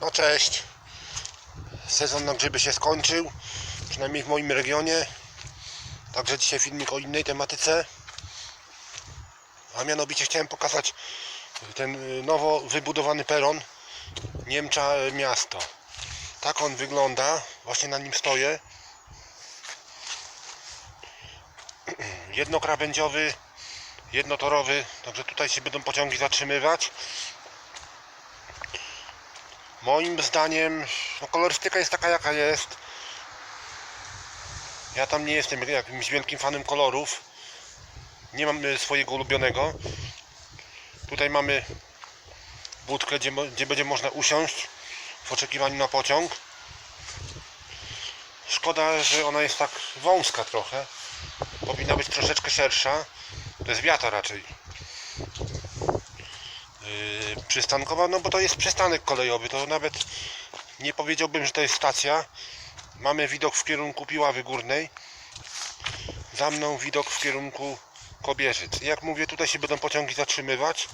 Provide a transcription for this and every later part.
No cześć. Sezon na grzyby się skończył, przynajmniej w moim regionie. Także dzisiaj filmik o innej tematyce. A mianowicie chciałem pokazać ten y, nowo wybudowany peron Niemcza y, miasto. Tak on wygląda. Właśnie na nim stoję. Jednokrawędziowy, jednotorowy, także tutaj się będą pociągi zatrzymywać. Moim zdaniem no, kolorystyka jest taka jaka jest. Ja tam nie jestem jakimś wielkim fanem kolorów. Nie mam y, swojego ulubionego. Tutaj mamy budkę, gdzie, gdzie będzie można usiąść w oczekiwaniu na pociąg. Szkoda, że ona jest tak wąska trochę. Powinna być troszeczkę szersza. To jest wiata raczej. Yy, przystankowa, no bo to jest przystanek kolejowy, to nawet nie powiedziałbym, że to jest stacja. Mamy widok w kierunku Piławy Górnej. Za mną widok w kierunku Kobierzyc. Jak mówię, tutaj się będą pociągi zatrzymywać.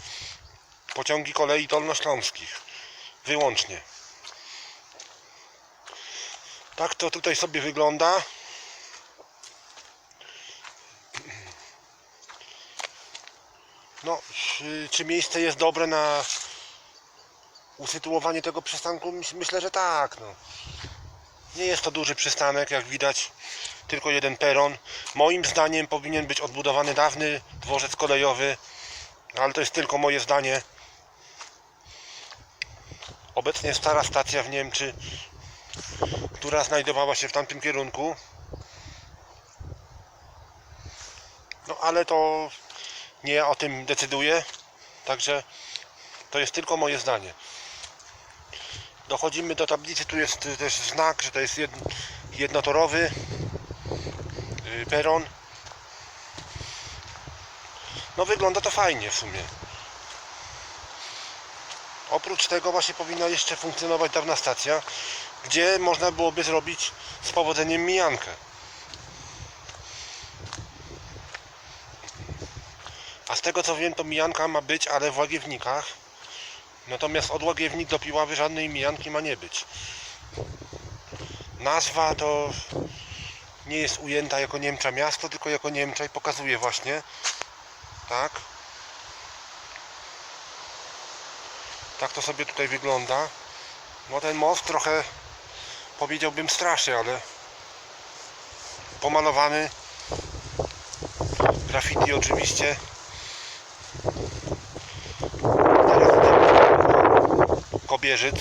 Pociągi kolei dolnośląskich. Wyłącznie. Tak to tutaj sobie wygląda. No, czy, czy miejsce jest dobre na usytuowanie tego przystanku? Myślę, że tak. No. Nie jest to duży przystanek, jak widać, tylko jeden peron. Moim zdaniem powinien być odbudowany dawny dworzec kolejowy, ale to jest tylko moje zdanie. Obecnie stara stacja w Niemczy, która znajdowała się w tamtym kierunku. No ale to nie o tym decyduję, także to jest tylko moje zdanie. Dochodzimy do tablicy, tu jest też znak, że to jest jed- jednotorowy y, peron. No wygląda to fajnie w sumie. Oprócz tego właśnie powinna jeszcze funkcjonować dawna stacja, gdzie można byłoby zrobić z powodzeniem mijankę. Z tego co wiem, to mijanka ma być, ale w Łagiewnikach. Natomiast od Łagiewnik do Piławy żadnej mijanki ma nie być. Nazwa to nie jest ujęta jako Niemcza miasto, tylko jako Niemcza i pokazuje właśnie. Tak. Tak to sobie tutaj wygląda. No ten most trochę powiedziałbym straszy, ale pomalowany. Graffiti oczywiście. Teraz Kobierzyc.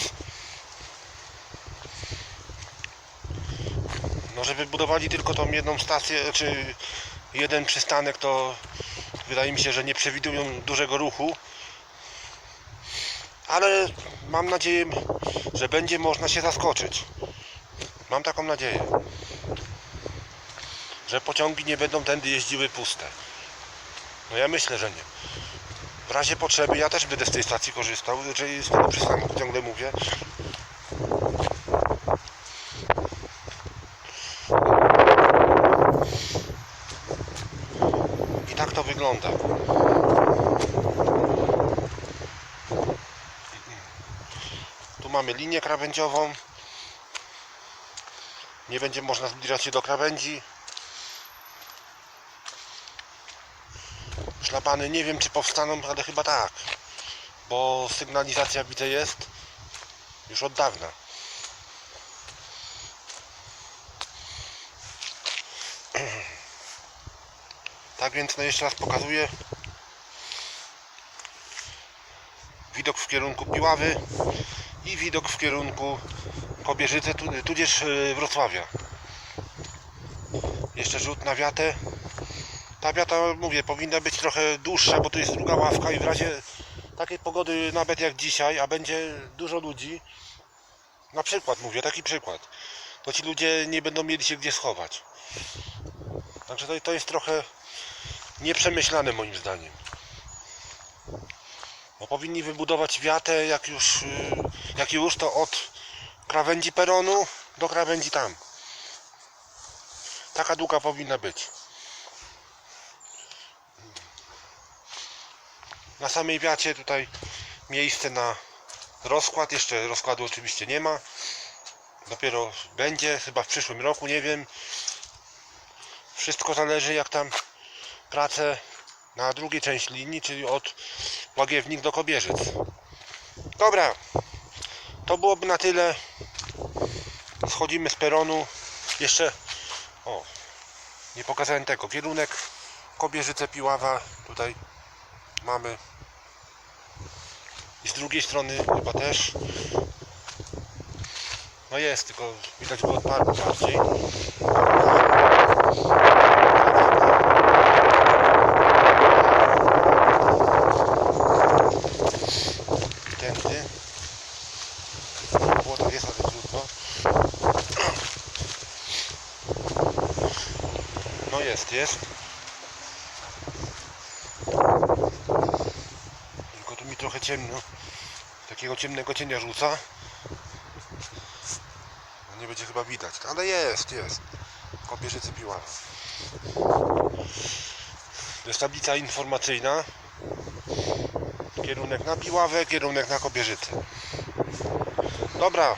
No, żeby budowali tylko tą jedną stację, czy jeden przystanek, to wydaje mi się, że nie przewidują dużego ruchu. Ale mam nadzieję, że będzie można się zaskoczyć. Mam taką nadzieję. Że pociągi nie będą tędy jeździły puste. No ja myślę, że nie. Razie potrzeby ja też będę z tej stacji korzystał, czyli z tego przystanku ciągle mówię. I tak to wygląda. Tu mamy linię krawędziową. Nie będzie można zbliżać się do krawędzi. Szlabany nie wiem czy powstaną, ale chyba tak. Bo sygnalizacja widzę jest już od dawna. Tak więc no jeszcze raz pokazuję. Widok w kierunku Piławy i widok w kierunku Kobierzycy, tu- tudzież e, Wrocławia. Jeszcze rzut na wiatę. Ta wiata, mówię, powinna być trochę dłuższa, bo to jest druga ławka i w razie takiej pogody, nawet jak dzisiaj, a będzie dużo ludzi, na przykład mówię, taki przykład, to ci ludzie nie będą mieli się gdzie schować. Także to, to jest trochę nieprzemyślane moim zdaniem. Bo powinni wybudować wiatę jak już, y, jak już to od krawędzi peronu do krawędzi tam. Taka długa powinna być. Na samej wiacie tutaj miejsce na rozkład. Jeszcze rozkładu oczywiście nie ma. Dopiero będzie, chyba w przyszłym roku, nie wiem. Wszystko zależy jak tam pracę na drugiej części linii, czyli od Łagiewnik do Kobierzyc. Dobra, to byłoby na tyle. Schodzimy z peronu. Jeszcze, o, nie pokazałem tego. Kierunek Kobierzyce Piława. Tutaj mamy. I z drugiej strony chyba też. No jest, tylko widać od parku bardziej. Tędy. Było tak jest, ale trudno. No jest, jest. Tylko tu mi trochę ciemno. Takiego ciemnego cienia rzuca. No nie będzie chyba widać, ale jest, jest. Kobierzycy piła. To jest tablica informacyjna. Kierunek na Piławę, kierunek na Kobierzycę. Dobra.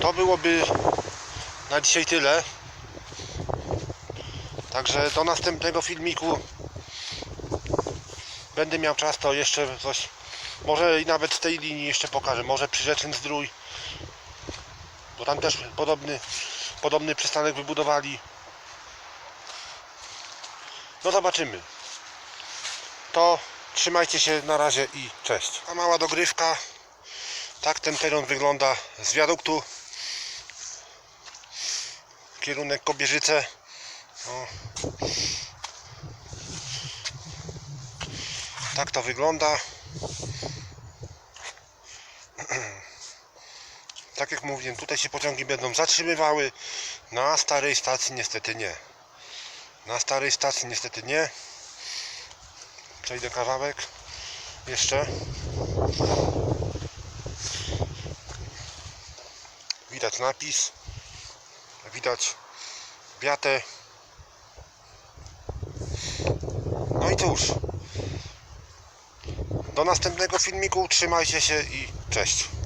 To byłoby na dzisiaj tyle. Także do następnego filmiku będę miał czas, to jeszcze coś może i nawet z tej linii jeszcze pokażę. Może Przyrzeczyn Zdrój. Bo tam też podobny, podobny przystanek wybudowali. No zobaczymy. To trzymajcie się na razie i cześć. A mała dogrywka. Tak ten peron wygląda z wiaduktu. Kierunek Kobierzyce. Tak to wygląda. Tak jak mówiłem, tutaj się pociągi będą zatrzymywały. Na starej stacji niestety nie. Na starej stacji niestety nie. Przejdę kawałek. Jeszcze. Widać napis. Widać biatę. No i cóż. Do następnego filmiku. Trzymajcie się i cześć.